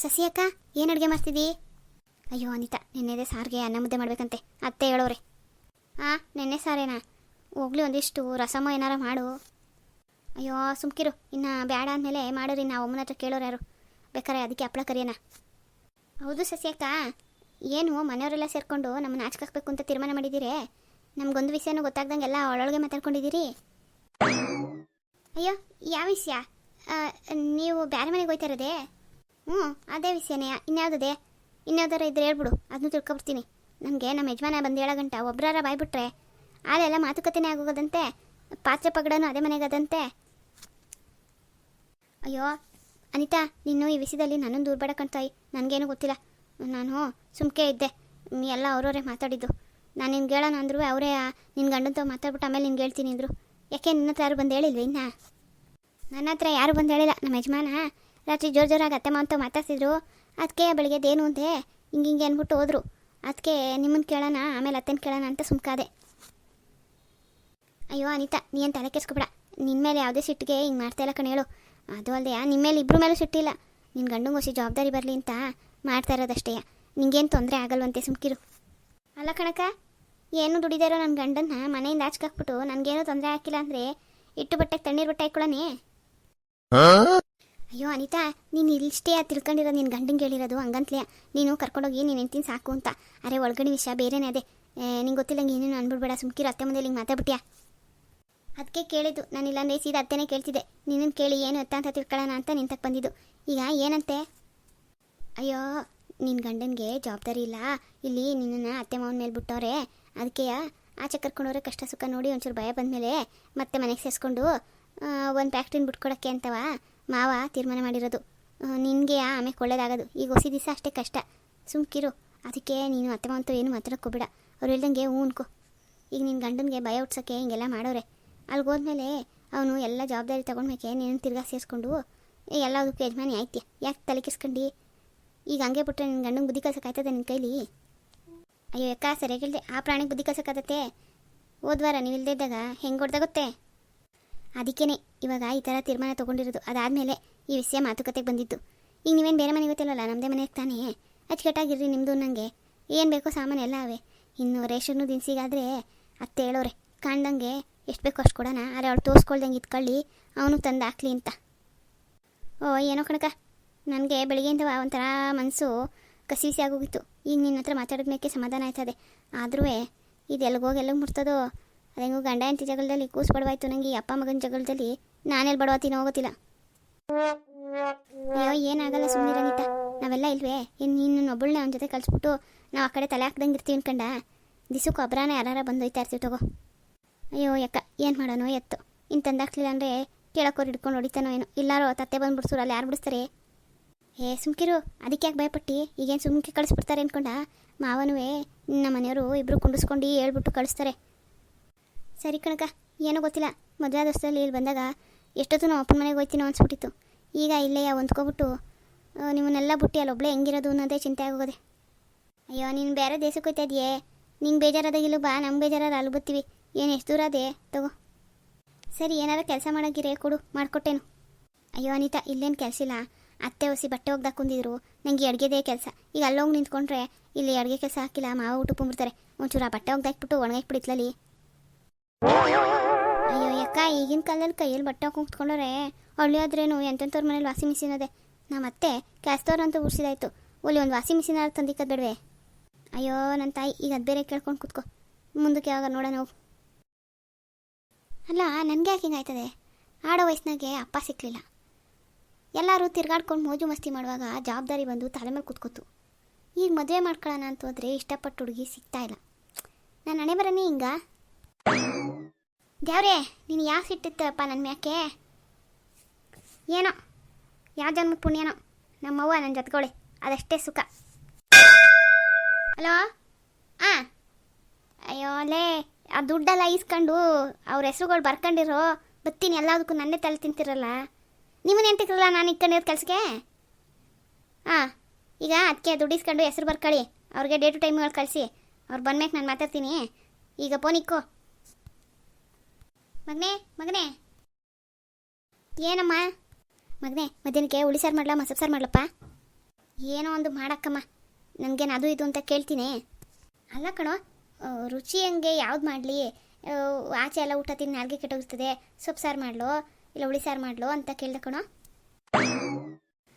ಸಸಿ ಅಕ್ಕ, ಏನು ಅಡುಗೆ ಮಾಡ್ತಿದ್ದೀ? ಅಯ್ಯೋ, ಅನಿತಾ, ನಿನ್ನೆದೆ ಸಾರಿಗೆ ಅನ್ನ ಮುದ್ದೆ ಮಾಡ್ಬೇಕಂತೆ. ಅತ್ತೆ ಹೇಳೋರೆ. ಹಾಂ ನೆನ್ನೆ ಸಾರೇನಾ? ಹೋಗ್ಲಿ ಒಂದಿಷ್ಟು, ರಸಮ ಏನಾರ ಮಾಡು. ಅಯ್ಯೋ, ಸುಮ್ಕಿರು. ಇನ್ನು ಬೇಡ ಅಂದಮೇಲೆ ಮಾಡೋರಿ, ನಾವು ಅಮ್ಮನ ಹತ್ರ ಕೇಳೋರು ಯಾರು? ಬೇಕಾರೆ ಅದಕ್ಕೆ ಹಪ್ಪಳ ಕರಿಯೋಣ. ಹೌದು ಸಸಿ ಅಕ್ಕ. ಏನು, ಮನೆಯವರೆಲ್ಲ ಸೇರಿಕೊಂಡು ನಮ್ಮ ಹಾಕ್ಬೇಕು ಅಂತ ತೀರ್ಮಾನ ಮಾಡಿದ್ದೀರಿ? ನಮಗೊಂದು ವಿಷಯನೂ ಗೊತ್ತಾಗ್ದಂಗೆ ಎಲ್ಲ ಒಳೊಳಗೆ ಮಾತಾಡ್ಕೊಂಡಿದ್ದೀರಿ? ಅಯ್ಯೋ, ಯಾವ ವಿಷಯ? ನೀವು ಬೇರೆ ಮನೆಗೆ ಹೋಯ್ತಾ ಇರೋದೇ? ಹ್ಞೂ, ಅದೇ ವಿಷಯನೇ. ಇನ್ಯಾವುದೇ ಇನ್ಯಾವ್ದಾರ ಇದ್ರೆ ಹೇಳ್ಬಿಡು. ಅದನ್ನು ತಿಳ್ಕೊಬಿಡ್ತೀನಿ. ನಮಗೆ ನಮ್ಮ ಯಜಮಾನ ಬಂದು ಹೇಳೋ ಗಂಟ ಒಬ್ಬರಾರ ಬಾಯ್ಬಿಟ್ರೆ ಆಲೆಲ್ಲ ಮಾತುಕತೆನೇ ಆಗೋಗೋದಂತೆ, ಪಾತ್ರೆ ಪಗಡನು ಅದೇ ಮನೆಗದಂತೆ. ಅಯ್ಯೋ, ಅನಿತಾ, ನೀನು ಈ ವಿಷಯದಲ್ಲಿ ನನ್ನನ್ನು ದೂರ ಬೇಡ ಕಣ್ತಾಯಿ. ನನಗೇನು ಗೊತ್ತಿಲ್ಲ. ನಾನು ಸುಮ್ಕೆ ಇದ್ದೆ. ಎಲ್ಲ ಅವರವರೇ ಮಾತಾಡಿದ್ದು. ನಾನು ನಿನ್ಗೆ ಹೇಳೋಣ ಅಂದ್ರು ಅವರೇ ನಿನ್ನ ಗಂಡಂತ ಮಾತಾಡ್ಬಿಟ್ಟು ಆಮೇಲೆ ನಿನ್ಗೆ ಹೇಳ್ತೀನಿ ಅಂದರು. ಯಾಕೆ ನಿನ್ನ ಹತ್ರ ಯಾರು ಬಂದು ಹೇಳಿಲ್ವ ಇನ್ನ? ನನ್ನ ಹತ್ರ ಯಾರು ಬಂದು ಹೇಳಿಲ್ಲ? ನಮ್ಮ ಯಜಮಾನ? ರಾತ್ರಿ ಜೋರು ಜೋರಾಗಿ ಅತ್ತೆ ಮಾವಂತ ಮಾತಾಡ್ತಿದ್ರು ಅದಕ್ಕೆ ಬೆಳಿಗ್ಗೆದೇನು ಅಂತೆ ಹಿಂಗೆ ಹಿಂಗೆ ಅಂದ್ಬಿಟ್ಟು ಹೋದ್ರು. ಅದಕ್ಕೆ ನಿಮ್ಮನ್ನು ಕೇಳೋಣ, ಆಮೇಲೆ ಅತ್ತೆನ ಕೇಳೋಣ ಅಂತ ಸುಮ್ಕಾದೆ. ಅಯ್ಯೋ ಅನಿತಾ, ನೀ ಏನು ತಲೆ ಕೆಸ್ಕೊಬೇಡ ನಿನ್ನ ಮೇಲೆ ಯಾವುದೇ ಸಿಟ್ಟಿಗೆ ಹಿಂಗೆ ಮಾಡ್ತಾ ಇಲ್ಲ ಕಣ ಹೇಳು. ಅದು ಅಲ್ಲದೆ ನಿಮ್ಮ ಮೇಲೆ ಇಬ್ಬರ ಮೇಲೂ ಸಿಟ್ಟಿಲ್ಲ ನಿನ್ನ ಗಂಡಂಗೆ ಹೊಸಿ ಜವಾಬ್ದಾರಿ ಬರಲಿ ಅಂತ ಮಾಡ್ತಾ ಇರೋದಷ್ಟೇ. ನಿಂಗೇನು ತೊಂದರೆ ಆಗಲ್ವಂತೆ ಸುಮ್ಕಿರು. ಅಲ್ಲ ಕಣಕ ಏನು ದುಡಿದಾರೋ ನನ್ನ ಗಂಡನ್ನ ಮನೆಯಿಂದ ಆಚ್ಕಾಕ್ಬಿಟ್ಟು ನನಗೇನು ತೊಂದರೆ ಹಾಕಿಲ್ಲ ಅಂದರೆ ಇಟ್ಟು ಬಟ್ಟೆಗೆ ತಣ್ಣೀರು ಬಟ್ಟೆ ಹಾಕೊಳ್ಳೋಣ ಅಯ್ಯೋ, ಅನಿತಾ, ನೀನು ಇಲ್ಲಿಷ್ಟೇ ತಿಳ್ಕೊಂಡಿರೋ ನಿನ್ನ ಗಂಡಂಗೆ ಹೇಳಿರೋದು ಹಂಗಂತ್ಲೆ, ನೀನು ಕರ್ಕೊಂಡೋಗಿ ನೀನು ಎಂತಿನ ಸಾಕು ಅಂತ. ಅರೆ, ಒಳಗಡೆ ವಿಷಯ ಬೇರೆನೇ ಅದೇ. ನಿಂಗೆ ಗೊತ್ತಿಲ್ಲಂಗೆ ಏನೇನು ಅನ್ಬಿಡ್ಬೇಡ, ಸುಮ್ಕಿರು, ಅತ್ತೆ ಮುಂದೆ ಹಿಂಗೆ ಮಾತಾಡ್ಬಿಟ್ಯಾ? ಅದಕ್ಕೆ ಕೇಳಿದ್ದು, ನಾನು ಇಲ್ಲಾಂದ್ರೆ ಸೀದಾ ಅತ್ತೆನೇ ಕೇಳ್ತಿದ್ದೆ. ನಿನ್ನನ್ನು ಕೇಳಿ ಏನು ಅತ್ತ ಅಂತ ತಿಳ್ಕೊಳ್ಳೋಣ ಅಂತ ನಿಂತಕ್ಕೆ ಬಂದಿದ್ದು. ಈಗ ಏನಂತೆ? ಅಯ್ಯೋ ನಿನ್ನ ಗಂಡನಿಗೆ ಜವಾಬ್ದಾರಿ ಇಲ್ಲ. ಇಲ್ಲಿ ನಿನ್ನನ್ನು ಅತ್ತೆ ಮಾವನ ಮೇಲೆ ಬಿಟ್ಟವ್ರೆ. ಅದಕ್ಕೆ ಆಚೆ ಕರ್ಕೊಂಡವ್ರೆ ಕಷ್ಟ ಸುಖ ನೋಡಿ ಒಂಚೂರು ಭಯ ಬಂದಮೇಲೆ ಮತ್ತೆ ಮನೆಗೆ ಸೇರಿಸ್ಕೊಂಡು ಒಂದು ಫ್ಯಾಕ್ಟ್ರಿನ ಬಿಟ್ಕೊಡೋಕ್ಕೆ ಅಂತವ? ಮಾವ ತೀರ್ಮಾನ ಮಾಡಿರೋದು. ನಿನಗೆ ಆಮೇಲೆ ಒಳ್ಳೇದಾಗೋದು ಈಗ ಹೊಸಿ ದಿವಸ ಅಷ್ಟೇ ಕಷ್ಟ. ಸುಮ್ಕಿರು ಅದಕ್ಕೆ ನೀನು ಅತ್ತೆ ಅಂತೂ ಏನು ಮಾತಾಡೋಕ್ಕೋಬೇಡ ಅವ್ರು ಹೇಳ್ದಂಗೆ ಹ್ಞೂ ಈಗ ನಿನ್ನ ಗಂಡನಿಗೆ ಭಯ ಹುಟ್ಸೋಕ್ಕೆ ಹಿಂಗೆಲ್ಲ ಮಾಡೋರೆ. ಅಲ್ಲಿಗೆ ಹೋದ್ಮೇಲೆ ಅವನು ಎಲ್ಲ ಜವಾಬ್ದಾರಿ ತೊಗೊಂಡ್ಮೇಕೆ ನೀನು ತಿರ್ಗಾ ಸೇರಿಸ್ಕೊಂಡು ಎಲ್ಲದಕ್ಕೂ ಯಜಮಾನಿ ಆಯ್ತ್ಯ? ಯಾಕೆ ತಲೆ ಕೆಸ್ಕೊಂಡು? ಈಗ ಹಂಗೆ ಬಿಟ್ಟರೆ ನಿನ್ನ ಗಂಡನ ಬುದ್ಧಿ ಕಲ್ಸೋಕ್ಕಾಯ್ತದೆ ನಿನ್ನ ಕೈಲಿ? ಅಯ್ಯೋ, ಯಾಕ ಸರಿಯಾಗಿ ಹೇಳಿದೆ. ಆ ಪ್ರಾಣಿಗೆ ಬುದ್ಧಿ ಕಲ್ಸೋಕ್ಕಾಗತ್ತೆ? ಹೋದ್ವಾರ ನೀವು ಇಲ್ಲದೇ ಇದ್ದಾಗ ಹೆಂಗೆ ಹೊಡೆದಾಗುತ್ತೆ? ಅದಕ್ಕೇ ಇವಾಗ ಈ ಥರ ತೀರ್ಮಾನ ತೊಗೊಂಡಿರೋದು. ಅದಾದಮೇಲೆ ಈ ವಿಷಯ ಮಾತುಕತೆಗೆ ಬಂದಿದ್ದು. ಈಗ ನೀವೇನು ಬೇರೆ ಮನೆಗೆ ಗೊತ್ತಿಲ್ಲಲ್ಲ ನಮ್ಮದೇ ಮನೆಗೆ ತಾನೇ. ಅಚ್ಚುಕಟ್ಟಾಗಿರ್ರಿ ನಿಮ್ಮದು ನನಗೆ ಏನು ಬೇಕೋ ಸಾಮಾನು ಎಲ್ಲ ಅವೆ. ಇನ್ನು ರೇಷನ್ನು ದಿನಸಿಗಾದರೆ ಅತ್ತೆ ಹೇಳೋರೆ, ಕಾಣ್ದಂಗೆ ಎಷ್ಟು ಬೇಕೋ ಅಷ್ಟು ಕೊಡೋಣ. ಆದರೆ ಅವಳು ತೋರಿಸ್ಕೊಳ್ದಂಗೆ ಇಟ್ಕೊಳ್ಳಿ ಅವನು ತಂದು ಹಾಕ್ಲಿ ಅಂತ. ಓ, ಏನೋ ಕಣಕ ನನಗೆ ಬೆಳಿಗ್ಗೆಯಿಂದ ಒಂಥರ ಮನಸ್ಸು ಕಸಿ ಬಿಸಿ ಆಗೋಗಿತ್ತು. ಈಗ ನಿನ್ನ ಹತ್ರ ಮಾತಾಡೋದಕ್ಕೆ ಸಮಾಧಾನ ಆಯ್ತದೆ. ಆದರೂ ಇದು ಎಲ್ಲಿಗೋಗಿ ಎಲ್ಲಿಗೆ ಮುಟ್ತದೋ? ಅದಂಗೂ ಗಂಡ ಹೆಂಡತಿ ಜಗಳದಲ್ಲಿ ಕೂಸು ಬಡವಾಯ್ತು ನನಗೆ ಅಪ್ಪ ಮಗನ ಜಗಳದಲ್ಲಿ ನಾನೆಲ್ಲಿ ಬಡವತ್ತೀನೋ ಹೋಗೋತಿಲ್ಲ ಅಯ್ಯೋ, ಏನಾಗಲ್ಲ ಸುಮ್ಮನಿರಂಗಿತ ನಾವೆಲ್ಲ ಇಲ್ವೇ? ಇನ್ನು ನೀನು ಒಬ್ಬಳನ್ನ ಅವನ ಜೊತೆ ಕಳಿಸ್ಬಿಟ್ಟು ನಾವು ಆ ಕಡೆ ತಲೆ ಹಾಕ್ದಂಗೆ ಇರ್ತೀವಿ ಅನ್ಕಂಡ. ದಿಸಕ್ಕೆ ಒಬ್ಬರಾನ ಬಂದು ಹೋಯ್ತಾ ಇರ್ತೀವಿ ತಗೋ. ಅಯ್ಯೋ ಯಕ್ಕ ಏನು ಮಾಡೋಣ ಎತ್ತು. ಇನ್ನು ತಂದಾಕ್ಲಿಲ್ಲ ಅಂದರೆ ಕೇಳೋಕೋರು ಹಿಡ್ಕೊಂಡು ಹೊಡಿತಾನೋ ಏನೋ. ಇಲ್ಲಾರೋ, ತತ್ತೆ ಬಂದು ಬಿಡ್ಸೋರು ಅಲ್ಲಿ ಯಾರು ಬಿಡಿಸ್ತಾರೆ? ಏ, ಸುಮ್ಕಿರು. ಅದಕ್ಕೆ ಯಾಕೆ ಭಯಪಟ್ಟು? ಈಗೇನು ಸುಮ್ಕೆ ಕಳಿಸ್ಬಿಡ್ತಾರೆ ಅನ್ಕೊಂಡ? ಮಾವನೂ ನಮ್ಮ ಮನೆಯವರು ಇಬ್ಬರು ಕುಂಡಿಸ್ಕೊಂಡು ಹೇಳ್ಬಿಟ್ಟು ಕಳಿಸ್ತಾರೆ. ಸರಿ ಕಣಕ ಏನೋ ಗೊತ್ತಿಲ್ಲ. ಮದುವೆ ದೋಸ್ತಲ್ಲಿ ಇಲ್ಲಿ ಬಂದಾಗ ಎಷ್ಟೊತ್ತು ನಾವು ಅಪ್ಪನ ಮನೆಗೆ ಹೋಗ್ತೀನೋ ಅನ್ಸ್ಬಿಟ್ಟಿತ್ತು. ಈಗ ಇಲ್ಲೇ ಹೊಂದ್ಕೊಬಿಟ್ಟು ನಿಮ್ಮನ್ನೆಲ್ಲ ಬಿಟ್ಟು, ಅಲ್ಲ ಒಬ್ಬಳೇ ಹೆಂಗಿರೋದು ಅನ್ನೋದೇ ಚಿಂತೆ ಆಗೋದೆ. ಅಯ್ಯೋ, ನೀನು ಬೇರೆ ದೇಶಕ್ಕೆ ಹೋಗ್ತಾ ಇದೆಯೇ? ನಿಂಗೆ ಬೇಜಾರಾದ ಇಲ್ಲೂ ಬಾ ನಮ್ಮ ಬೇಜಾರಾದ ಅಲ್ಲಿ ಬರ್ತೀವಿ. ಏನು ಎಷ್ಟು ದೂರ ಅದೇ ತಗೋ. ಸರಿ, ಏನಾರ ಕೆಲಸ ಮಾಡೋಗಿರೇ ಕೊಡು, ಮಾಡಿಕೊಟ್ಟೇನು. ಅಯ್ಯೋ, ಅನಿತಾ, ಇಲ್ಲೇನು ಕೆಲಸ ಇಲ್ಲ. ಅತ್ತೆ ಹೊಸಿ ಬಟ್ಟೆ ಒಗ್ದು ಕುಂದಿದ್ರು. ನನಗೆ ಅಡುಗೆದೇ ಕೆಲಸ. ಈಗ ಅಲ್ಲೋಗಿ ನಿಂತ್ಕೊಂಡ್ರೆ ಇಲ್ಲಿ ಅಡುಗೆ ಕೆಲಸ ಹಾಕಿಲ್ಲ, ಮಾವ ಊಟ ಬಂದ್ಬಿಡ್ತಾರೆ. ಒಂಚೂರು ಆ ಬಟ್ಟೆ ಒಗ್ದಾಕ್ಬಿಟ್ಟು ಒಣಗಾಕ್ಬಿಡಿತ್ಲಲ್ಲಿ ಈಗಿನ ಕಾಲದಲ್ಲಿ ಕೈಯಲ್ಲಿ ಬಟ್ಟೆ ಕುತ್ಕೊಂಡವ್ರೆ ಹಳ್ಳಿ ಆದ್ರೇನು ಎಂತೆಂಥವ್ರ ಮನೇಲಿ ವಾಷಿಂಗ್ ಮಿಷಿನ್ ಅದೇ ನಮ್ಮ ಅತ್ತೆ ಕೆಲಸದವ್ರು ಅಂತ ಉರ್ಸಿದಾಯ್ತು. ಒಲಿ ಒಂದು ವಾಷಿಂಗ್ ಮಿಷಿನ್ ಆರು ತಂದಿಕ್ಕದ್ ಬೇಡವೆ. ಅಯ್ಯೋ ನನ್ನ ತಾಯಿ, ಈಗ ಅದು ಬೇರೆ ಕೇಳ್ಕೊಂಡು ಕುತ್ಕೋ. ಮುಂದಕ್ಕೆ ಯಾವಾಗ ನೋಡೋಣ ನಾವು ಅಲ್ಲ, ನನಗೆ ಯಾಕೆ ಹಿಂಗಾಯ್ತದೆ? ಆಡೋ ವಯಸ್ಸಿನಾಗೆ ಅಪ್ಪ ಸಿಕ್ಕಲಿಲ್ಲ ಎಲ್ಲರೂ ತಿರ್ಗಾಡ್ಕೊಂಡು ಮೋಜು ಮಸ್ತಿ ಮಾಡುವಾಗ ಜವಾಬ್ದಾರಿ ಬಂದು ತಲೆ ಮೇಲೆ ಕೂತ್ಕೋತು. ಈಗ ಮದುವೆ ಮಾಡ್ಕೊಳ್ಳೋಣ ಅಂತ ಹೋದ್ರೆ ಇಷ್ಟಪಟ್ಟು ಹುಡುಗಿ ಸಿಗ್ತಾ ಇಲ್ಲ. ನಾನು ಹಣೆ ಬರನೇ ಹಿಂಗ? ದೇವ್ರೇ, ನೀನು ಯಾವ ಸಿಟ್ಟಿತ್ತಪ್ಪ ನನ್ನ ಮ್ಯಾಕೆ? ಏನೋ, ಯಾವ ಜನ್ಮ ಪುಣ್ಯನೋ? ನಮ್ಮವ್ವ ನನ್ನ ಜೊತ್ಕೊಳ್ಳಿ ಅದಷ್ಟೇ ಸುಖ. ಹಲೋ? ಹಾಂ ಅಯ್ಯೋ, ಲೇ, ಆ ದುಡ್ಡೆಲ್ಲ ಈಸ್ಕೊಂಡು ಅವ್ರ ಹೆಸ್ರುಗಳು ಬರ್ಕೊಂಡಿರೋ, ಬತ್ತೀನಿ ಎಲ್ಲದಕ್ಕೂ ನನ್ನೇ ತಲೆ ತಿಂತಿರಲ್ಲ? ನಿಮ್ಮನ್ನ ಎಂತಿರಲ್ಲ ನಾನು ಇಟ್ಕೊಂಡಿರೋದು ಕೆಲಸಕ್ಕೆ? ಹಾಂ ಈಗ ಅದಕ್ಕೆ ದುಡ್ಡು ಇಸ್ಕೊಂಡು ಹೆಸ್ರು ಬರ್ಕೊಳ್ಳಿ, ಅವ್ರಿಗೆ ಡೇ ಟು ಟೈಮ್ಗಳು ಕಳಿಸಿ, ಅವ್ರು ಬಂದ್ಮೇಲೆ ನಾನು ಮಾತಾಡ್ತೀನಿ. ಈಗ ಫೋನಿಕ್ಕೋ ಮಗನೇ ಮಗನೇ. ಏನಮ್ಮ? ಮಗನೇ, ಮಧ್ಯಾಹ್ನಕ್ಕೆ ಹುಳಿ ಸಾರು ಮಾಡ್ಲಾ ಮಸಪ್ ಸಾರು ಮಾಡ್ಲಪ್ಪ? ಏನೋ ಒಂದು ಮಾಡಕ್ಕಮ್ಮ. ನನಗೇನು ಅದು ಇದು ಅಂತ ಕೇಳ್ತೀನಿ. ಅಲ್ಲ ಕಣೋ ರುಚಿ ಹಂಗೆ ಯಾವ್ದು ಮಾಡಲಿ? ಆಚೆ ಎಲ್ಲ ಊಟ ತಿಂದು ನಾಲ್ಗೆ ಕೆಟ್ಟೋಗಿರ್ತದೆ ಸೊಪ್ಪು ಸಾರು ಮಾಡ್ಲೋ, ಇಲ್ಲ ಹುಳಿ ಸಾರು ಮಾಡ್ಲೋ ಅಂತ ಕೇಳ್ದೆ ಕಣೋ.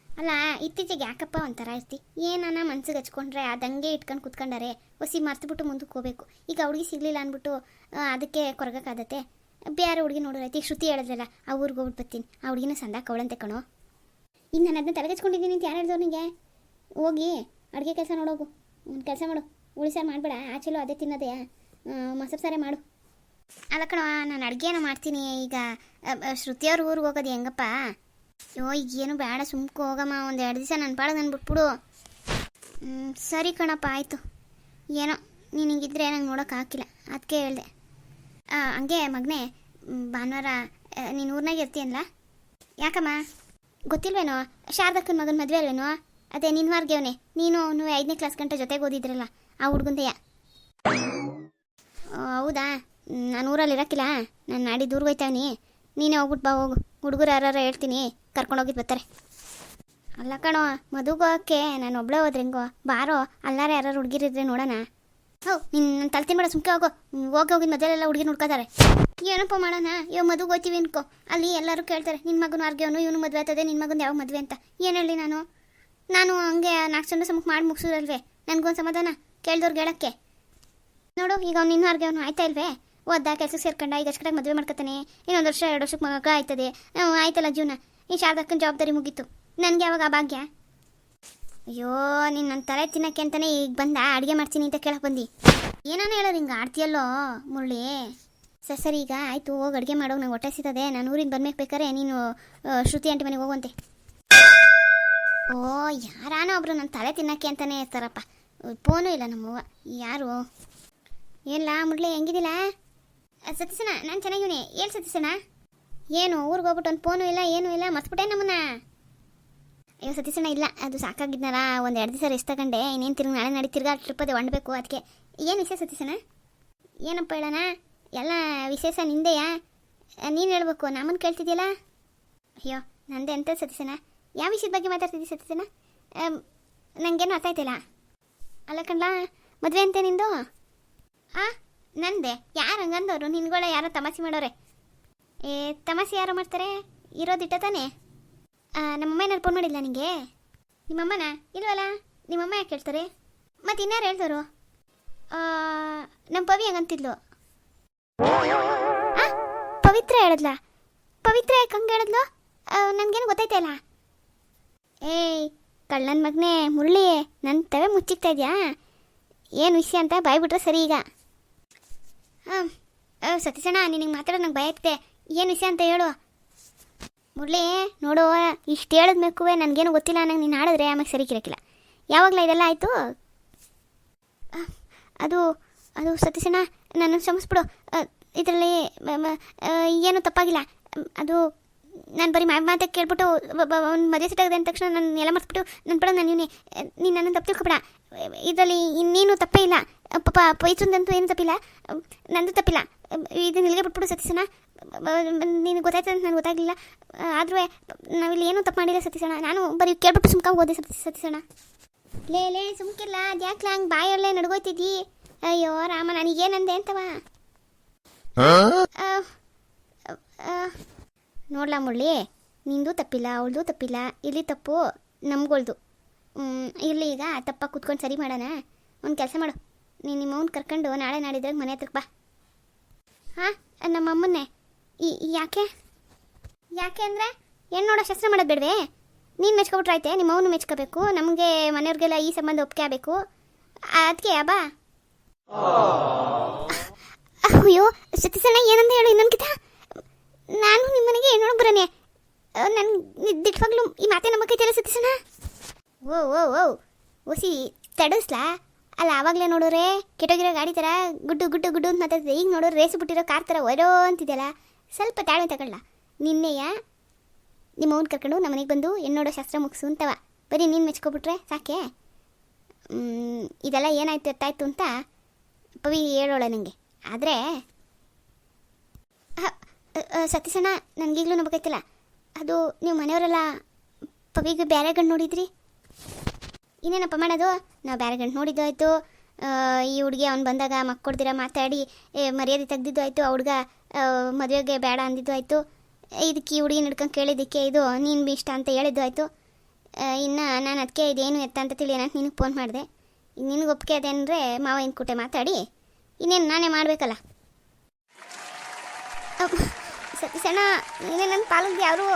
ಅಲ್ಲ, ಇತ್ತೀಚೆಗೆ ಯಾಕಪ್ಪ ಒಂಥರ ಇರ್ತಿ? ಏನಾನ ಮನ್ಸಿಗೆ ಹಚ್ಕೊಂಡ್ರೆ ಅದಂಗೆ ಇಟ್ಕೊಂಡು ಕುತ್ಕೊಂಡಾರೆ ಹೊಸಿ ಮರ್ತುಬಿಟ್ಟು ಮುಂದಕ್ಕೆ ಹೋಗ್ಬೇಕು. ಈಗ ಅವ್ಳಿಗೆ ಸಿಗಲಿಲ್ಲ ಅಂದ್ಬಿಟ್ಟು ಅದಕ್ಕೆ ಕೊರಗಕ್ಕಾಗತ್ತೆ ಬೇರೆ ಹುಡುಗಿ ನೋಡೋರೈತಿ ಈಗ ಶ್ರುತಿ ಹೇಳಿದ್ರಲ್ಲ ಆ ಊರಿಗೆ ಹೋಗ್ಬಿಟ್ಟು ಬರ್ತೀನಿ. ಆ ಹುಡುಗಿನ ಸಂದ ಕವಳಂತೆ ಕಣೋ. ಈಗ ನಾನು ಅದನ್ನ ತಲೆಗೆಚ್ಕೊಂಡಿದ್ದೀನಿ ಅಂತ ಯಾರು ಹೇಳ್ದವ್ರು ನಿಂಗೆ? ಹೋಗಿ, ಅಡುಗೆ ಕೆಲಸ ನೋಡೋಗು ಒಂದು ಕೆಲಸ ಮಾಡು. ಉಳಿಸಾರು ಮಾಡಬೇಡ, ಆಚೆಲೂ ಅದೇ ತಿನ್ನೋದೇ. ಮೊಸರು ಸಾರೇ ಮಾಡು. ಅಲ್ಲ ಕಣೋ, ನಾನು ಅಡುಗೆನ ಮಾಡ್ತೀನಿ ಈಗ. ಶ್ರುತಿಯವ್ರ ಊರಿಗೆ ಹೋಗೋದು ಹೆಂಗಪ್ಪ? ಅಯ್ಯೋ ಈಗೇನು ಬೇಡ, ಸುಮ್ಕು ಹೋಗಮ್ಮ, ಒಂದು ಎರಡು ದಿವಸ ನನ್ನ ಪಾಡಿಗೆ ನಾನು ಬಿಟ್ಬಿಡು ಸರಿ ಕಣಪ್ಪ, ಆಯಿತು. ಏನೋ, ನೀನು ಹಿಂಗಿದ್ರೆ ನಂಗೆ ನೋಡೋಕ್ಕಾಗಿಲ್ಲ ಅದಕ್ಕೆ ಹೇಳ್ದೆ. ಹಂಗೆ ಮಗನೇ ಭಾನುವಾರ ನೀನು ಊರ್ನಾಗ ಇರ್ತೀಯಲ್ಲ ಯಾಕಮ್ಮ? ಗೊತ್ತಿಲ್ವೇನೋ? ಶಾರದಕ್ಕನ ಮಗನ ಮದುವೆ ಅಲ್ವೇನೋ? ಅದೇ ನಿನ್ನ ಮಾರ್ಗವನೆ ನೀನು ಅವನು ಐದನೇ ಕ್ಲಾಸ್ ಗಂಟೆ ಜೊತೆಗೆ ಓದಿದ್ರಲ್ಲ, ಆ ಹುಡುಗಂದೆಯ ಹೌದಾ? ನಾನು ಊರಲ್ಲಿ ಇರೋಕ್ಕಿಲ್ಲ. ನಾನು ನಾಡಿ ದೂರ ಹೋಯ್ತಾವನಿ. ನೀನೇ ಹೋಗ್ಬಿಟ್ಟು ಬಾ, ಹೋಗು. ಹುಡುಗರು ಯಾರು ಹೇಳ್ತೀನಿ. ಕರ್ಕೊಂಡೋಗಿದ್ದು ಬರ್ತಾರೆ. ಅಲ್ಲ ಕಣೋ ಮದುಗೋಕೆ ನಾನು ಒಬ್ಳೆ ಹೋದ್ರೆ ಹೆಂಗೋ ಬಾರೋ, ಅಲ್ಲಾರ ಯಾರು ಹುಡುಗಿರಿದ್ರೆ ನೋಡೋಣ. ಹೌ ನಿನ್ನ ನನ್ನ ತಲೆ ತಿನ್ಬೇಡ ಸುಮ್ಕೆ ಹೋಗೋ. ಹೋಗಿ ಹೋಗಿ ಎಲ್ಲ ಹುಡುಗಿ ನೋಡ್ಕೋತಾರೆ. ಏನಪ್ಪ ಮಾಡೋಣ ಇವಾಗ ಮದುವೆ ಹೋಗ್ತೀವಿ ಅನ್ಕೋ. ಅಲ್ಲಿ ಎಲ್ಲರೂ ಕೇಳ್ತಾರೆ ನಿನ್ನ ಮಗನ ಆರ್ಗ್ಯವನು ಇವನು ಮದುವೆ ಆಗ್ತದೆ ನಿನ್ನ ಮಗನ ಯಾವ ಮದುವೆ ಅಂತ. ಏನು ಹೇಳಿ ನಾನು? ನಾನು ಹಂಗೆ ನಾಲ್ಕು ಜನ ಸಮಕ್ಕೆ ಮಾಡಿ ಮುಗಿಸೋದಲ್ವೇ? ನನಗೊಂದು ಸಮಾಧಾನ ಕೇಳ್ದವ್ರಿಗೆ ಹೇಳಕ್ಕೆ. ನೋಡು, ಈಗ ಅವ್ನು ಇನ್ನೂ ಆರ್ಗ್ಯವನು ಆಯ್ತಾ ಇಲ್ವೇ? ಓದ್ದ ಕೆಲಸಕ್ಕೆ ಸೇರ್ಕೊಂಡ, ಈಗ ಅಷ್ಟು ಮದುವೆ ಮಾಡ್ಕೊತಾನೆ ಇನ್ನೊಂದು ವರ್ಷ, ಎರಡು ವರ್ಷಕ್ಕೆ ಮಗ ಆಯ್ತದೆ. ಆಯ್ತಲ್ಲ ಜೀವನ. ಈ ಶಾರದಕ್ಕನ ಜವಾಬ್ದಾರಿ ಮುಗೀತು. ನನಗೆ ಯಾವಾಗ ಆ ಭಾಗ್ಯ? ಅಯ್ಯೋ, ನೀನು ನನ್ನ ತಲೆ ತಿನ್ನಕ್ಕೆ ಅಂತಾನೆ ಈಗ ಬಂದ, ಅಡುಗೆ ಮಾಡ್ತೀನಿ ಅಂತ ಕೇಳಕ್ಕೆ ಬಂದು. ಏನಾನ ಹೇಳೋದು, ಹಿಂಗೆ ಆಡ್ತೀಯಲ್ಲೋ ಮುರಳಿ? ಸರ್, ಸರಿ, ಈಗ ಆಯಿತು, ಹೋಗಿ ಅಡುಗೆ ಮಾಡೋಗಿ ನಂಗೆ ಹೊಟ್ಟೆ ಸಿಗ್ತದೆ ನಾನು ಊರಿಂದ ಬಂದ್ಮೇಲೆ ಬೇಕಾರೆ ನೀನು ಶ್ರುತಿ ಆಂಟಿ ಮನೆಗೆ ಹೋಗುವಂತೆ. ಓ, ಯಾರಾನೋ ಒಬ್ರು ನನ್ನ ತಲೆ ತಿನ್ನಕ್ಕೆ ಅಂತಾನೆ ಇರ್ತಾರಪ್ಪ. ಫೋನು ಇಲ್ಲ ನಮ್ಮವ್ವ ಯಾರು? ಏನಿಲ್ಲ ಮುರಳಿ ಹೆಂಗಿದಿಲ್ಲ ಸತೀಸಣ್ಣ ನಾನು ಚೆನ್ನಾಗಿವ್ನಿ ಏನು ಸತೀಸಣ್ಣ ಏನು, ಊರಿಗೆ ಹೋಗ್ಬಿಟ್ಟು ಒಂದು ಫೋನು ಇಲ್ಲ, ಏನೂ ಇಲ್ಲ ಮರ್ತ್ಬಿಟ್ಟೆ ನಮ್ಮನ್ನ? ಅಯ್ಯೋ ಸತೀಸಣ್ಣ ಇಲ್ಲ, ಅದು ಸಾಕಾಗಿದ್ನಲ್ಲ, ಒಂದು ಎರಡು ದಿವಸ ರೆಸ್ಟ್ ತಗೊಂಡೆ, ಇನ್ನೇನು ತಿರ್ಗಿ ನಾಳೆ ನಾಳೆ ತಿರ್ಗಾ ಟ್ರಿಪ್ ಅದೇ ಹೊಂಡಬೇಕು ಅದಕ್ಕೆ ಏನು ವಿಷಯ ಸತೀಸಣ್ಣ ಏನಪ್ಪ ಹೇಳೋಣ? ಎಲ್ಲ ವಿಶೇಷ ನಿಂದೆಯಾ? ನೀನು ಹೇಳ್ಬೇಕು ನಮ್ಮನ್ನು ಕೇಳ್ತಿದ್ಯಲ್ಲ? ಅಯ್ಯೋ, ನಂದೆ ಅಂತ ಸತೀಸಣ್ಣ ಯಾವ ವಿಷಯದ ಬಗ್ಗೆ ಮಾತಾಡ್ತಿದ್ದೀ ಸತೀಸಣ್ಣ ನನಗೇನು ಅರ್ಥ ಆಯ್ತಿಲ್ಲ. ಅಲ್ಲ ಕಣ್ಲಾ, ಮದುವೆ ಅಂತೆ ನಿಂದು? ಆ, ನಂದೆ, ಯಾರು ಹಂಗಂದವರು? ನಿನ್ಗಳ ಯಾರೋ ತಮಾಷೆ ಮಾಡೋರೆ. ಏ, ತಮಾಷೆ ಯಾರು ಮಾಡ್ತಾರೆ? ಇರೋದಿಟ್ಟ ತಾನೇ? ನಮ್ಮಮ್ಮ ಏನಾರು ಫೋನ್ ಮಾಡಿಲ್ಲ ನಿಮಗೆ ನಿಮ್ಮಮ್ಮನ? ಇಲ್ವಲ್ಲ? ನಿಮ್ಮಮ್ಮ ಯಾಕೆ ಹೇಳ್ತಾರೆ ಮತ್ತೆ ಇನ್ಯಾರು ಹೇಳ್ತಾರು ನಮ್ಮ ಪವಿ ಹಂಗಂತಿದ್ಲು. ಪವಿತ್ರ ಹೇಳಿದ್ಲ? ಪವಿತ್ರ ಯಾಕೆ ಹಂಗೆ ಹೇಳಿದ್ಲು? ನನಗೇನು ಗೊತ್ತಾಯ್ತಲ್ಲ ಏಯ್, ಕಳ್ಳನ ಮಗನೇ, ಮುರಳಿ ನನ್ನ ತವೆ ಮುಚ್ಚಿಕ್ತಾ ಇದೆಯಾ? ಏನು ವಿಷಯ ಅಂತ ಬಾಯ್ಬಿಟ್ರೆ ಸರಿ ಈಗ. ಹಾಂ ಸತೀಶಣ್ಣ ನಿನಗೆ ಮಾತಾಡೋ ನಂಗೆ ಭಯ ಆಗ್ತೆ ಏನು ವಿಷಯ ಅಂತ ಹೇಳು. ಮುರಳಿ, ನೋಡು, ಇಷ್ಟು ಹೇಳಿದ್ಮೇಕೂ ನನಗೇನು ಗೊತ್ತಿಲ್ಲ ನನಗೆ ನೀನು ಆಡಿದ್ರೆ ಆಮೇಲೆ ಸರಿ ಕಿರಕಿಲ್ಲ ಯಾವಾಗಲ ಇದೆಲ್ಲ ಆಯಿತು? ಅದು ಅದು ಸತೀಶಣ್ಣ ನನ್ನ ಕ್ಷಮಿಸ್ಬಿಡು. ಇದರಲ್ಲಿ ಏನು ತಪ್ಪಾಗಿಲ್ಲ. ಅದು, ನಾನು ಬರೀ ಮಾತೆ ಕೇಳ್ಬಿಟ್ಟು ಒಂದು ಮದುವೆ ಸಿಟ್ಟಾಗಿದೆ ಅಂದ ತಕ್ಷಣ ನಾನು ಎಲ್ಲ ಮರ್ತ್ಬಿಟ್ಟು ನನ್ನ ಪಡ ನಾನು ಇವನೇ. ನೀನು ನನ್ನ ತಪ್ಪು ತಿಳ್ಕೊಬೇಡ. ಇದರಲ್ಲಿ ಇನ್ನೇನು ತಪ್ಪೇ ಇಲ್ಲ ಪಾಪ ಪೈಚುಂದಂತೂ ಏನು ತಪ್ಪಿಲ್ಲ. ನಂದು ತಪ್ಪಿಲ್ಲ. ಇದು ಇದನ್ನ ಇಲ್ಲಿಗೆ ಬಿಟ್ಬಿಡು ಸತೀಶಣ್ಣ. ನೀನು ಗೊತ್ತಾಯ್ತು ಅಂತ ನನಗೆ ಗೊತ್ತಾಗಲಿಲ್ಲ. ಆದರೂ ನಾವಿಲ್ಲಿ ಏನೂ ತಪ್ಪು ಮಾಡಿಲ್ಲ ಸತೀಶಣ ನಾನು ಬರೀ ಕೇಳ್ಬಿಟ್ಟು ಸುಮ್ಕ ಹೋದೆ ಸತಿ ಸತೀಶಣ ಲೇ ಲೇ ಸುಮ್ಕಿಲ್ಲ ಅದ್ಯಾಕ್ಲ ಹಂಗೆ ಬಾಯಲ್ಲೇ ನಡ್ಗೋತಿದ್ದಿ ಅಯ್ಯೋ ರಾಮ ನನಗೇನಂದೆ ಅಂತವ? ನೋಡ್ಲಾ ಮುರಳಿ. ನಿಂದು ತಪ್ಪಿಲ್ಲ ಅವಳದು ತಪ್ಪಿಲ್ಲ. ಇಲ್ಲಿ ತಪ್ಪು ನಮ್ಗಳ್ದು. ಇಲ್ಲಿ ಈಗ ತಪ್ಪ ಕೂತ್ಕೊಂಡು ಸರಿ ಮಾಡೋಣ. ಒಂದು ಕೆಲಸ ಮಾಡು. ನೀನು ನಿಮ್ಮ ಅವ್ನ ಕರ್ಕೊಂಡು ನಾಳೆ ನಾಡಿದ್ರಾಗ ಮನೆ ಹತ್ರಕ್ಕೆ ಬಾ. ಹಾಂ, ನಮ್ಮ ಅಮ್ಮನ್ನೇ. ಈ ಯಾಕೆ? ಯಾಕೆ ಅಂದರೆ, ಏನು ನೋಡೋ ಶಸ್ತ್ರ ಮಾಡೋದು ಬೇಡವೇ? ನೀನು ಮೆಚ್ಕೊಬಿಟ್ರಾಯ್ತೆ, ನಿಮ್ಮ ಅವನು ಮೆಚ್ಕೋಬೇಕು. ನಮಗೆ ಮನೆಯವ್ರಿಗೆಲ್ಲ ಈ ಸಂಬಂಧ ಒಪ್ಪಿಗೆ ಆಗಬೇಕು. ಅದಕ್ಕೆ ಬಾ. ಅಯ್ಯೋ ಸತೀಸಣ್ಣ ಏನಂತ ಹೇಳು ಇನ್ನೊಂದ್ಕಿತ ನಾನು ನಿಮ್ಮ ಮನೆಗೆ ಏನು ಬರೋನೆ. ನನ್ನ ದಿಟ್ವಾಗ್ಲೂ ಈ ಮಾತೆ ನಂಬಕೈತಿಲ್ಲ ಸತೀಸಣ್ಣ ಓ ಓ ಓ. ಓಸಿ, ತಡಿಸ್ಲಾ? ಅಲ್ಲ ಆವಾಗಲೇ ನೋಡೋರೆ, ಕೆಟ್ಟೋಗಿರೋ ಗಾಡಿ ಥರ ಗುಡ್ಡು ಗುಡ್ಡು ಗುಡ್ಡು ಅಂತ ಮಾತಾಡ್ತಿದ್ದೆ ಈಗ ನೋಡೋರು ರೇಸ್ ಬಿಟ್ಟಿರೋ ಕಾರ್ ಥರ ಒರೋ ಅಂತಿದೆಯಲ್ಲ. ಸ್ವಲ್ಪ ತಾಳ್ಮೆ ತಗೊಳ್ಳ ನಿನ್ನೆಯ ನಿಮ್ಮ ಅವ್ನ ಕರ್ಕೊಂಡು ನಮ್ಮ ಮನೆಗೆ ಬಂದು ಹೆಣ್ಣು ನೋಡೋ ಶಾಸ್ತ್ರ ಮುಗಿಸು ಅಂತವ. ಬರೀ ನೀನು ಮೆಚ್ಕೊಬಿಟ್ರೆ ಸಾಕೆ? ಇದೆಲ್ಲ ಏನಾಯ್ತು, ಎತ್ತಾಯ್ತು ಅಂತ ಪವಿ ಹೇಳೋಳ ನನಗೆ ಆದರೆ ಸತೀಸಣ್ಣ ನನಗೀಗಲೂ ನಂಬಕೈತಿಲ್ಲ ಅದು ನೀವು ಮನೆಯವರೆಲ್ಲ ಪವಿಗೆ ಬೇರೆ ಗಂಡು ನೋಡಿದ್ರಿ? ಇನ್ನೇನಪ್ಪ ಮಾಡೋದು? ನಾವು ಬೇರೆ ಗಂಟು ನೋಡಿದ್ದು ಆಯಿತು ಈ ಹುಡುಗಿ ಅವ್ನು ಬಂದಾಗ ಮಕ್ಕಳ್ದಿರ ಮಾತಾಡಿ ಮರ್ಯಾದೆ ತೆಗ್ದಿದ್ದು ಆಯಿತು ಆ ಹುಡುಗ ಮದುವೆಗೆ ಬೇಡ ಅಂದಿದ್ದು ಆಯಿತು ಇದಕ್ಕೆ ಈ ಹುಡುಗಿ ನಡ್ಕೊಂಡು ಕೇಳಿದ್ದಕ್ಕೆ ಇದು ನೀನು ಇಷ್ಟ ಅಂತ ಹೇಳಿದ್ದು ಆಯಿತು ಇನ್ನು ನಾನು ಅದಕ್ಕೆ ಇದೇನು ಎತ್ತ ಅಂತ ತಿಳಿಯೋಣ ನಿನಗೆ ಫೋನ್ ಮಾಡಿದೆ. ನಿನಗೆ ಒಪ್ಪಿಗೆ ಅದೇನಂದರೆ ಮಾವ ಕೂಟೆ ಮಾತಾಡಿ. ಇನ್ನೇನು ನಾನೇ ಮಾಡಬೇಕಲ್ಲ. ಸಣ್ಣ, ನೀನೇ ನನ್ನ ಪಾಲಿಗೆ ಯಾರು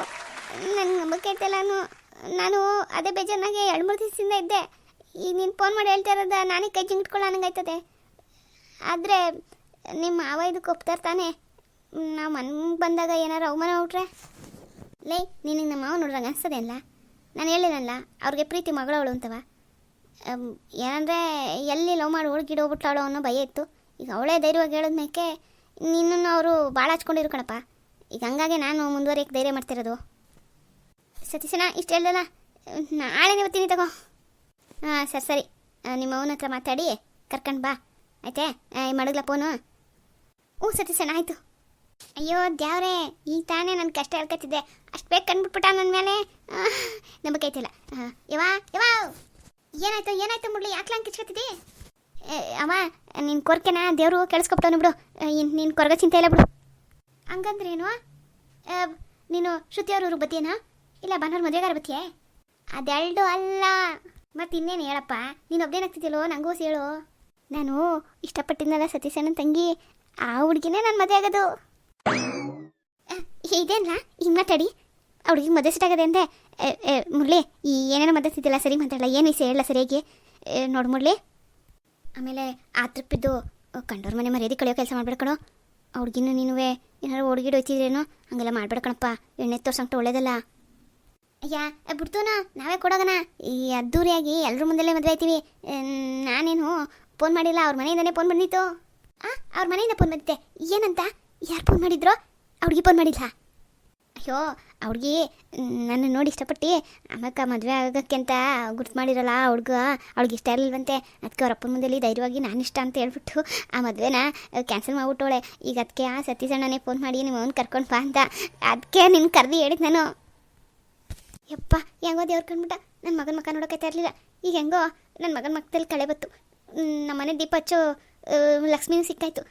ನನ್ನ ನಂಬಿಕೆ ಐತಲ್ಲ ನಾನು ಅದೇ ಬೇಜಾರಾಗಿ ಎರಡು ಮೂರು ದಿವಸದಿಂದ ಇದ್ದೆ. ಈಗ ನೀನು ಫೋನ್ ಮಾಡಿ ಹೇಳ್ತಾ ಇರೋದ ನಾನೇ ಕೈ ಚಿಂಗಿಟ್ಕೊಳ್ಳೋ ನಂಗಾಯ್ತದೆ ಆದರೆ ನಿಮ್ಮ ಮಾವ ಇದಕ್ಕೆ ಒಪ್ತಾರೆ ತಾನೆ ನಾವು ಮನೆಗೆ ಬಂದಾಗ ಏನಾರು ಅವಮಾನ ಹೊಟ್ರೆ ಲೇ, ನಿನಗೆ ನಮ್ಮ ಮಾವ ನೋಡ್ರಂಗೆ ಅನ್ಸದೆ ಅಲ್ಲ? ನಾನು ಹೇಳಿನಲ್ಲ ಅವ್ರಿಗೆ ಪ್ರೀತಿ ಮಗಳವಳು ಅಂತವ. ಏನಂದರೆ ಎಲ್ಲಿ ಲವ್ ಮಾಡಿ ಹೋಗ್ಬಿಟ್ಟಾಳೋ ಅನ್ನೋ ಭಯ ಇತ್ತು. ಈಗ ಅವಳೇ ಧೈರ್ಯವಾಗಿ ಹೇಳೋದ್ಮೇಕೆ ನಿನ್ನನ್ನು ಅವರು ಭಾಳ ಹಚ್ಕೊಂಡಿರು ಕಣಪ್ಪ. ಈಗ ಹಂಗಾಗಿ ನಾನು ಮುಂದುವರಿಯಕ್ಕೆ ಧೈರ್ಯ ಮಾಡ್ತಿರೋದು. ಸತೀಶನ ಇಷ್ಟು ಹೇಳಲ್ಲ ನಾಳೆನೇ ಬರ್ತೀನಿ ತಗೋ. ಹಾಂ ಸರಿ ಸರಿ. ನಿಮ್ಮ ಅವನ ಹತ್ರ ಮಾತಾಡಿ, ಕರ್ಕೊಂಡು ಬಾ. ಆಯ್ತೆ? ಮಡಗ್ಲ ಫೋನು ಹ್ಞೂ ಸತೀಶನ ಆಯಿತು. ಅಯ್ಯೋ ದ್ಯಾವ್ರೆ ಈಗ ತಾನೇ ನನ್ನ ಕಷ್ಟ ಹೇಳ್ಕೊತಿದ್ದೆ. ಅಷ್ಟು ಬೇಗ ಕಂಡ್ಬಿಟ್ಬಿಟ್ಟ ನನ್ನ ಮೇಲೆ. ನಂಬಿಕೆ ಐತಿಲ್ಲ ಯವಾ ಯವಾ ಏನಾಯ್ತು ಏನಾಯ್ತು ಮುಡ್ಲಿ ಯಾಕೆ ಹಂಗೆ ಕಿಚ್ಕೊತಿದ್ದಿ? ಅವ ನಿನ್ನ ಕೊರ್ಕೆನ ದೇವರು ಕೇಳಿಸ್ಕೊಬಿಟ್ಟವನು ಬಿಡು. ನಿನ್ನ ಕೊರಗ ಚಿಂತೆ ಇಲ್ಲ ಬಿಡು. ಹಂಗಂದ್ರೇನು? ಏನು ನೀನು ಶ್ರುತಿಯವ್ರ ಊರು ಊರಿಗೆ ಬತ್ತೀಯನಾ? ಇಲ್ಲ ಬನ್ನೋರ್ ಮದುವೆಗಾರ ಬತ್ತಿಯೇ ಅದೆರಡು ಅಲ್ಲ. ಮತ್ತೆ ಇನ್ನೇನು ಹೇಳಪ್ಪ? ನೀನು ಒಬ್ದೇನಾಗ್ತಿದ್ಯಲ್ಲೋ ನಂಗೂ ಹೇಳು ನಾನು ಇಷ್ಟಪಟ್ಟಿದ್ನಲ್ಲ ಸತೀಶಣ್ಣನ ತಂಗಿ. ಆ ಹುಡುಗಿನೇ ನನ್ನ ಮದುವೆ ಆಗೋದು. ಇದೇನಲ್ಲ ಹಿಂಗೆ ಮಾತಾಡಿ. ಅವ್ಳಿಗೆ ಮದುವೆ ಸಿಟ್ಟಾಗದೆ ಅಂದೆ. ಮುರಳಿ, ಈ ಏನೇನೋ ಸಿದ್ದಿಲ್ಲ ಸರಿ ಮಾತಾಡಲ್ಲ ಏನು ವಿಷಯ ಹೇಳಲ್ಲ ಸರಿಯಾಗಿ? ನೋಡು ಮುರಳಿ. ಆಮೇಲೆ ಆ ತೃಪ್ಪಿದ್ದು ಕಂಡೋರ್ ಮನೆ ಮರ್ಯಾದೆ ಕಳಿಯೋ ಕೆಲಸ ಮಾಡ್ಬೇಡ ಕಣೋ. ಹುಡುಗಿನೂ ನೀನುವೆ ಏನಾರು ಹುಡುಗಿಡು ಹೋಯ್ತಿದ್ರೇನೋ ಹಂಗೆಲ್ಲ ಮಾಡ್ಬೇಡ ಕಣಪ್ಪ. ಎಣ್ಣೆ ತೋರ್ಸಂಗ್ಟ ಒಳ್ಳೇದಲ್ಲ. ಅಯ್ಯ ಬಿಡ್ತೂನ, ನಾವೇ ಕೊಡೋದನ ಈ ಅದ್ದೂರಿಯಾಗಿ ಎಲ್ಲರ ಮುಂದೆಲ್ಲೇ ಮದುವೆ ಆಯ್ತೀವಿ. ನಾನೇನು ಫೋನ್ ಮಾಡಿಲ್ಲ, ಅವ್ರ ಮನೆಯಿಂದನೇ ಫೋನ್ ಬಂದಿತ್ತು. ಆ, ಅವ್ರ ಮನೆಯಿಂದ ಫೋನ್ ಬಂದಿತ್ತೆ. ಏನಂತ? ಯಾರು ಫೋನ್ ಮಾಡಿದ್ರು? ಅವ್ರಿಗೆ ಫೋನ್ ಮಾಡಿಲ್ಲ ಅಯ್ಯೋ, ಅವ್ರಿಗೆ ನನ್ನ ನೋಡಿ ಇಷ್ಟಪಟ್ಟು ಆಮ್ಯಾಕ ಮದುವೆ ಆಗೋಕ್ಕೆ ಅಂತ ಗುರ್ತು ಮಾಡಿರಲ್ಲ ಹುಡುಗ. ಅವ್ಳಿಗೆ ಇಷ್ಟ ಇರಲಿಲ್ವಂತೆ. ಅದಕ್ಕೆ ಅವ್ರ ಅಪ್ಪನ ಮುಂದೆಲಿ ಧೈರ್ಯವಾಗಿ ನಾನು ಇಷ್ಟ ಅಂತ ಹೇಳ್ಬಿಟ್ಟು ಆ ಮದುವೆನ ಕ್ಯಾನ್ಸಲ್ ಮಾಡಿಬಿಟ್ಟೋಳೆ ಈಗ ಅದಕ್ಕೆ ಆ ಸತೀಶಣ್ಣನೇ ಫೋನ್ ಮಾಡಿ ನಿಮ್ಮ ಅವ್ನು ಕರ್ಕೊಂಡು ಬಾ ಅಂತ. ಅದಕ್ಕೆ ನಿನ್ನ ಕರೆದು ಹೇಳಿದ್ ನಾನು. ಯಪ್ಪ, ಹೆಂಗೋ ದೇವ್ರು ಕಂಡ್ಬಿಟ್ಟ. ನನ್ನ ಮಗನ ಮಕ್ಕ ನೋಡೋಕೈತಾ ಇರಲಿಲ್ಲ. ಈಗ ಹೆಂಗೋ ನನ್ನ ಮಗನ ಮಕ್ಕದಲ್ಲಿ ಕಳೆ ಬತ್ತು ನಮ್ಮ ಮನೆ ದೀಪ ಹಚ್ಚೋ ಲಕ್ಷ್ಮಿನೂ ಸಿಕ್ಕಾಯ್ತು.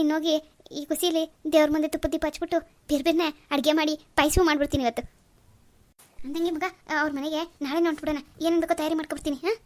ಇನ್ನೋಗಿ ಈ ಖುಷಿಲಿ ದೇವ್ರ ಮುಂದೆ ತುಪ್ಪ ದೀಪ ಹಚ್ಬಿಟ್ಟು ಬೇರೆ ಬೇರೆನೆ ಅಡುಗೆ ಮಾಡಿ ಪಾಯಸವೂ ಮಾಡ್ಬಿಡ್ತೀನಿ ಇವತ್ತು. ಅಂದಂಗೆ ಮಗ, ಅವ್ರ ಮನೆಗೆ ನಾಳೆ ನೋಡ್ಬಿಡೋಣ. ಏನೇನು ಬೇಕೋ ತಯಾರಿ ಮಾಡ್ಕೊಬಿಡ್ತೀನಿ ಹಾಂ?